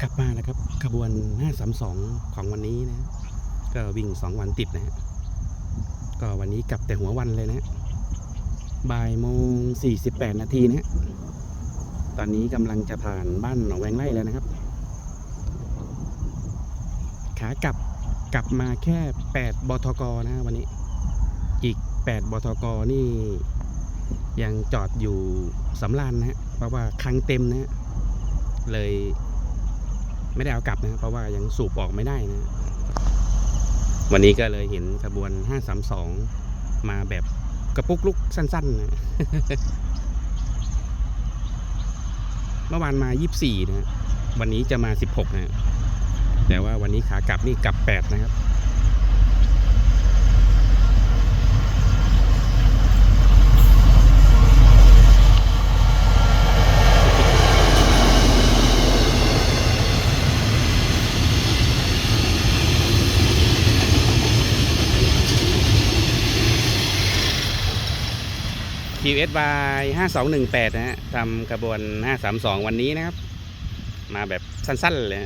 กลับมาแล้วครับขบวน 532 ของวันนี้นะ ก็วิ่ง 2 วันติดนะฮะก็วันนี้กลับแต่หัววันเลยนะบ่ายโมง 48 นาทีนะฮะตอนนี้กำลังจะผ่านบ้านหนองแวงไร่แล้วนะครับ ขากลับกลับมาแค่ 8 บทกนะวันนี้ อีก 8 บทกนี่ ยังจอดอยู่สำรานนะฮะเพราะว่าคังเต็มนะฮะเลย ไม่ได้เอากลับนะเพราะว่ายังสูบออกไม่ได้นะ วันนี้ก็เลยเห็นขบวน 532 มาแบบกระปุกลุกสั้นๆนะเมื่อวานมา 24 นะฮะวันนี้จะมา 16นะฮะแต่ว่าวันนี้ขากลับนี่กลับ 8 นะครับ QSY 5218 นะฮะทำกระบวน 532 วันนี้นะครับ มาแบบสั้นๆเลย